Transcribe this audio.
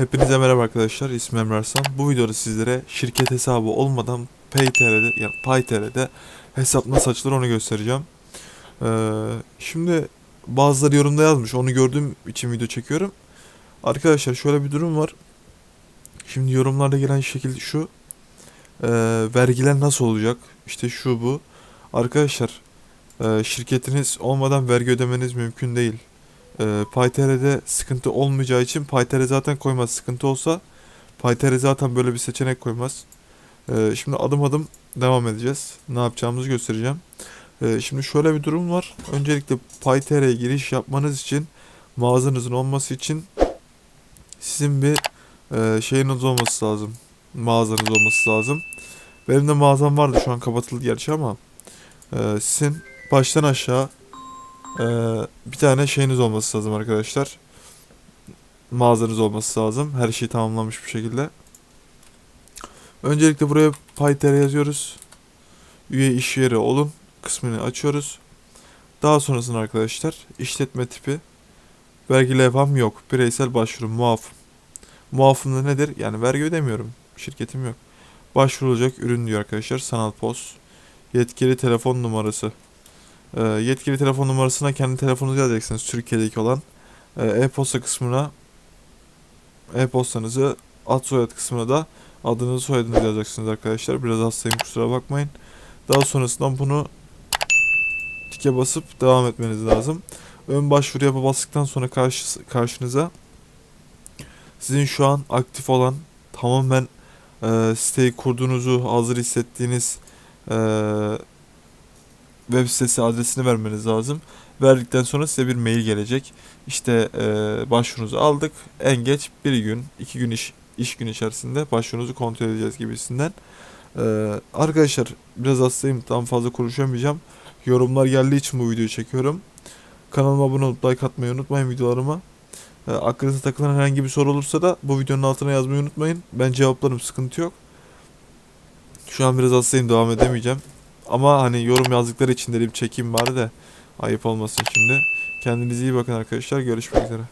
Hepinize merhaba arkadaşlar. İsmim Emre Arslan. Bu videoda sizlere şirket hesabı olmadan PayTR'de yani PayTR'de hesap nasıl açılır onu göstereceğim. Ee, şimdi bazıları yorumda yazmış. Onu gördüğüm için video çekiyorum. Arkadaşlar şöyle bir durum var. Şimdi yorumlarda gelen şekil şu. Ee, vergiler nasıl olacak? İşte şu bu. Arkadaşlar e, şirketiniz olmadan vergi ödemeniz mümkün değil. E, PyTR'de sıkıntı olmayacağı için PyTR zaten koymaz. Sıkıntı olsa PyTR zaten böyle bir seçenek koymaz. E, şimdi adım adım devam edeceğiz. Ne yapacağımızı göstereceğim. E, şimdi şöyle bir durum var. Öncelikle PyTR'ye giriş yapmanız için mağazanızın olması için sizin bir e, şeyiniz olması lazım. Mağazanız olması lazım. Benim de mağazam vardı şu an kapatıldı gerçi ama e, sizin baştan aşağı ee, bir tane şeyiniz olması lazım arkadaşlar. Mağazanız olması lazım. Her şey tamamlanmış bir şekilde. Öncelikle buraya PyTR yazıyoruz. Üye iş yeri olun kısmını açıyoruz. Daha sonrasında arkadaşlar işletme tipi vergi levham yok. Bireysel başvuru muaf. Muafım da nedir? Yani vergi ödemiyorum. Şirketim yok. Başvurulacak ürün diyor arkadaşlar. Sanal post. Yetkili telefon numarası. Ee, yetkili telefon numarasına kendi telefonunuzu yazacaksınız Türkiye'deki olan. Ee, E-posta kısmına e-postanızı ad soyad kısmına da adınızı soyadınızı yazacaksınız arkadaşlar. Biraz hastayım kusura bakmayın. Daha sonrasında bunu tike basıp devam etmeniz lazım. Ön başvuru yapıp bastıktan sonra karşı, karşınıza sizin şu an aktif olan tamamen e, siteyi kurduğunuzu hazır hissettiğiniz e, web sitesi adresini vermeniz lazım. Verdikten sonra size bir mail gelecek. İşte e, başvurunuzu aldık. En geç bir gün, iki gün iş, iş gün içerisinde başvurunuzu kontrol edeceğiz gibisinden. E, arkadaşlar biraz hastayım. Tam fazla konuşamayacağım. Yorumlar geldiği için bu videoyu çekiyorum. Kanalıma abone olup like atmayı unutmayın videolarıma. E, aklınıza takılan herhangi bir soru olursa da bu videonun altına yazmayı unutmayın. Ben cevaplarım sıkıntı yok. Şu an biraz hastayım devam edemeyeceğim. Ama hani yorum yazdıkları için dedim çekeyim bari de ayıp olmasın şimdi. Kendinize iyi bakın arkadaşlar. Görüşmek üzere.